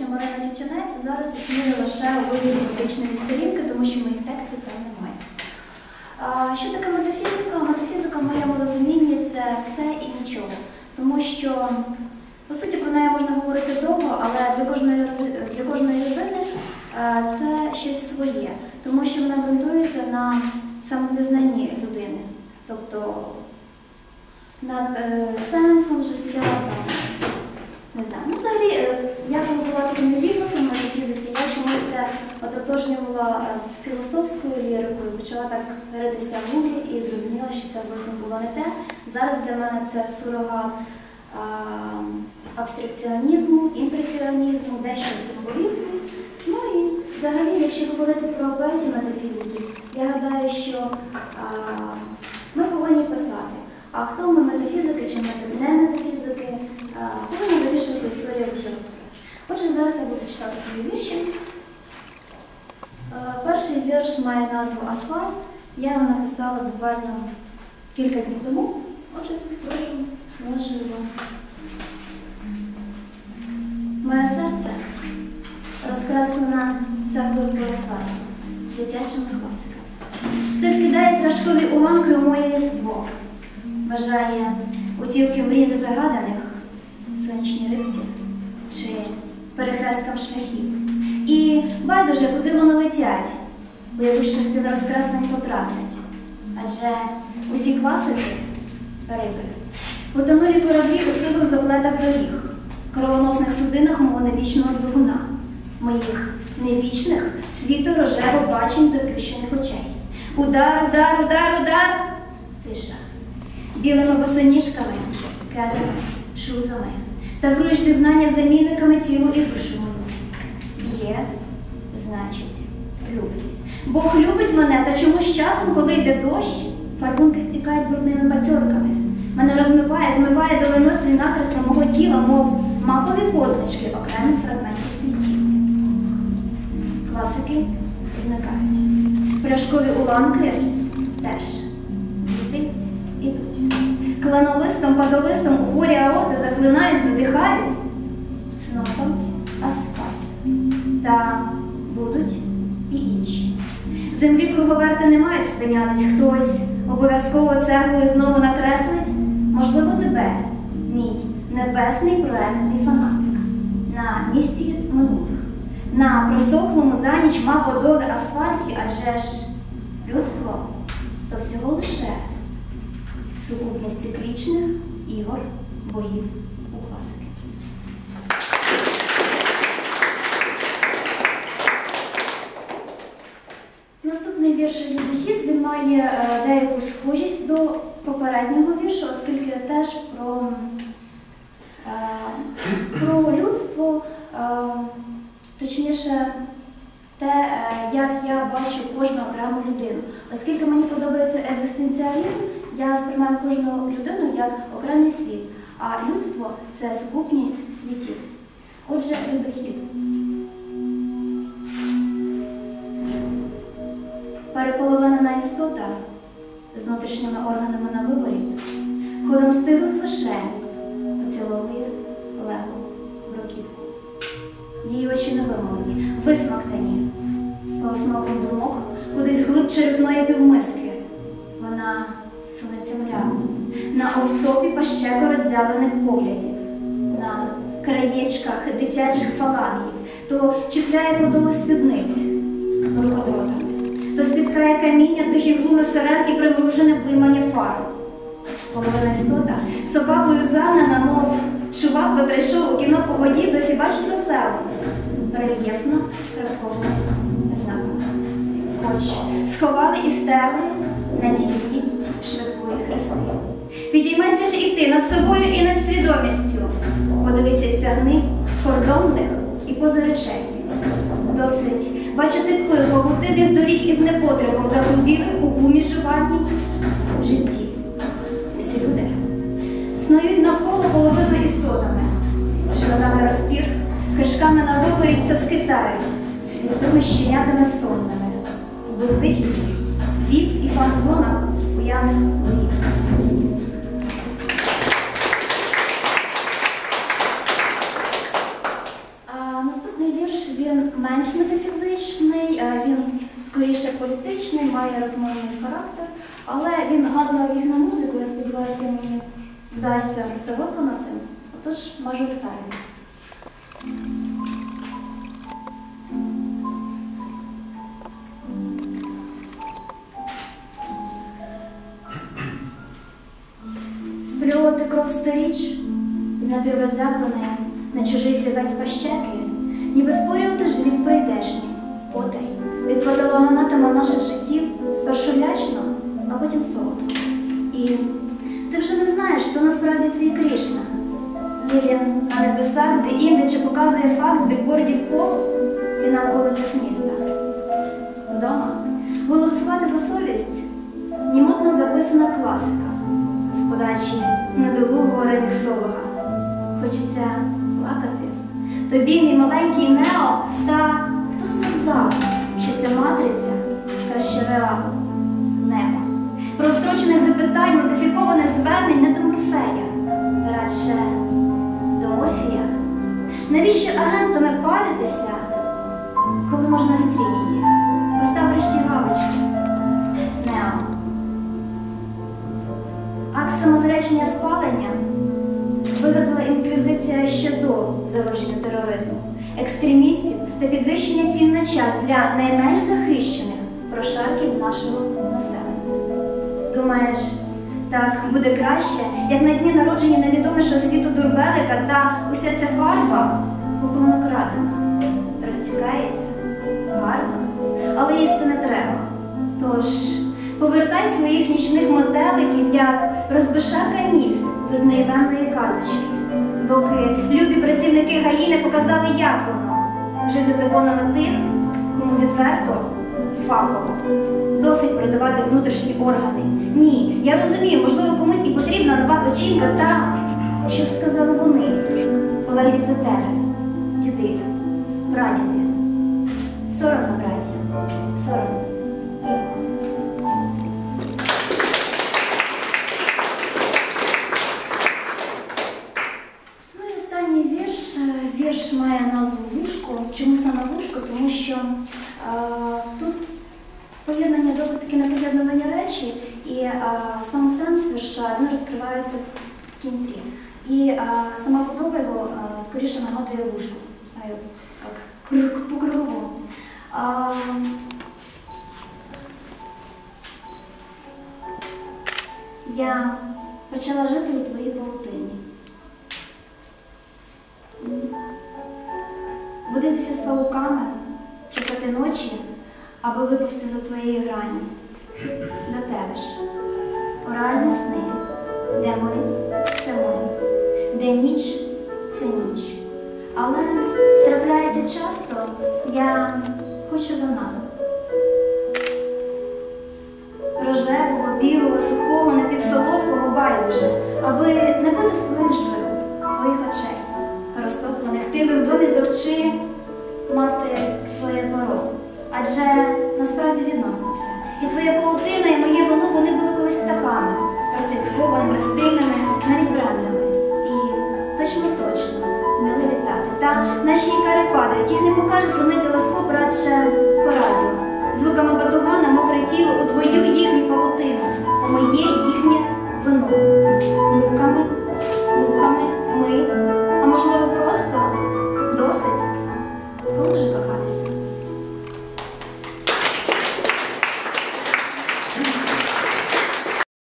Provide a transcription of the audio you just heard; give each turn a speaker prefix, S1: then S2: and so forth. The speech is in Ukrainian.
S1: учня Марина Тютюнець зараз існує лише у вигляді медичної сторінки, тому що моїх текстів там немає. Що таке метафізика? Метафізика в моєму розумінні це все і нічого. Тому що, по суті, про неї можна говорити довго, але для кожної, для кожної людини це щось своє, тому що вона ґрунтується на самопізнанні людини. Тобто над е, сенсом життя, там, не знаю. Ну, взагалі, е, я коли була таким невігласом на фізиці, я чомусь це ототожнювала е, з філософською лірикою, почала так ритися в гуглі і зрозуміла, що це зовсім було не те. Зараз для мене це сурогат а, абстракціонізму, імпресіонізму, дещо символізму. Ну і взагалі, якщо говорити про поетів метафізиків, я гадаю, що а, ми повинні писати. А хто ми метафізики чи не метафізики, а, вирішувати історію літератури. Отже, зараз я буду читати свої вірші. Перший вірш має назву Асфальт. Я його написала буквально кілька днів тому. Отже, прошу вашої уваги. Моє серце розкреслена цеглою асфальту, дитячими класиками. Хтось кидає пляшкові уламки у моє єство, бажає утілки мрій незагаданих, сонячній рибці чи перехресткам шляхів. І байдуже, куди вони летять, у якусь частину розкреслень потраплять. Адже усі класики риби, потонулі кораблі у сивих заплетах доріг, кровоносних судинах мого невічного двигуна, моїх невічних світу рожево бачень заплющених очей. Удар, удар, удар, удар. Тиша. Білими босоніжками, кедами, шузами. Тавруєш зізнання замінниками тілу і душу. Є, значить, любить. Бог любить мене, та чомусь часом, коли йде дощ, фарбунки стікають брудними бацьорками. Мене розмиває, змиває доленослі накресли мого тіла, мов мапові позначки окремих фрагментів світів. Класики зникають. Пляшкові уламки теж. Кленолистом, падолистом у горі аорти захлинаюсь, задихаюсь. Цнотом асфальт. Та будуть і інші. Землі круговерти не мають спинятись. Хтось обов'язково цеглою знову накреслить, можливо, тебе, мій небесний проектний фанатик, на місці минулих, на просохлому за ніч маподоли асфальті, адже ж людство то всього лише сукупність циклічних ігор, боїв у класики. Наступний вірш «Людохід» він має е, деяку схожість до попереднього віршу, оскільки теж про, е, про людство, е, точніше, те, як я бачу кожну окрему людину. Оскільки мені подобається екзистенціалізм, я сприймаю кожну людину як окремий світ, а людство це сукупність світів. Отже, людохід. Переполовинена істота з внутрішніми органами на виборі, ходом стиглих вишень поціловує лего в руківку. Її очі не вимовлені, висмактані, полосмоком думок, кудись глиб черепної півмиски. На офтопі пащеко роздялених поглядів, на краєчках дитячих фалангів, то чіпляє подоли спідниць рукодротами, то спіткає каміння тихих глуми сирен і примружене блимання фару. Половина істота собакою загнана, мов чувак, котрий йшов у кіно по воді, досі бачить веселу, рельєфно краткову знаку. Очі сховали і стерли на тілі хрести. Підіймайся ж і ти над собою і над свідомістю. Подивися сягни кордонних і поза речей. Досить бачити пил павутинних доріг із непотребом загрубілих у гумі живальній у житті. Усі люди снують навколо половину істотами, животами розпір, кишками на виборіться скитають, сліпими щенятами сонними, у безвихідних віп і фан-зонах уявних голів. А наступний наступний вірш він менш метафізичний, е, він скоріше політичний, розмовний характер, але він гарно ліг на музику, я сподіваюся, мені вдасться це виконати. Отож, мажоритарність. Сплювати кров сторіч з напівроззявленої на чужий хлібець пащеки, ніби спорювати живіт прийдешній, потай, від патологоанатома наших життів спершу лячно, а потім солодко. І ти вже не знаєш, хто насправді твій Крішна. Є він на небесах, де інде чи показує факт з бікбордів по і на околицях міста. Вдома голосувати за совість німотно записана класика з подачі недолугого реміксолога. Хочеться плакати. Тобі, мій маленький Нео, та хто сказав, що ця матриця краще реалу нема. Прострочених запитань, модифікованих звернень не до Морфея, радше до Морфія. Навіщо агентами паритися, коли можна стрініті? Постав врешті галочку. Нео. Акт самозречення спалення вигадала інквізиція ще до зародження тероризму, екстремістів та підвищення цін на час для найменш захищених прошарків нашого населення. Думаєш, так буде краще, як на дні народження невідомішого світу дурбелика та уся ця фарба куплено крадена, розтікається гарно, але їсти не треба. Тож повертай своїх нічних метеликів, як розбишака Нільс з одноіменної казочки, доки любі працівники ГАІ не показали, як воно жити законами тих, кому відверто фахово. Досить продавати внутрішні органи. Ні, я розумію, можливо, комусь і потрібна нова печінка, та що б сказали вони, полеглі за тебе, діди, прадіди. Соромно, браття, соромно. Вірш має назву Вушко. Чому саме вушко? Тому що е, тут поєднання досить таки непоєднувані речі, і е, сам сенс вірша він розкривається в кінці. І е, сама подоба його е, скоріше нагадує вушку. Круг- по круговому. А, Я почала жити у твоїй павутині. Будитися з павуками, чекати ночі, аби виповзти за твоєї грані. До тебе ж. Оральні сни, де ми це ми, де ніч це ніч. Але трапляється часто, я хочу до нам. Рожевого, білого, сухого, напівсолодкого байдуже, аби не бути з твоїх жил, твоїх очей, розтоплених тими в домі зорчи мати своє перо. Адже насправді відносно все. І твоя паутина, і моє воно, вони були колись птахами, розсяцькованими, стильними, навіть брендами. І точно точно вміли літати. Та наші ікари падають, їх не покаже сумний телескоп радше по радіо. Звуками батугана мокре тіло у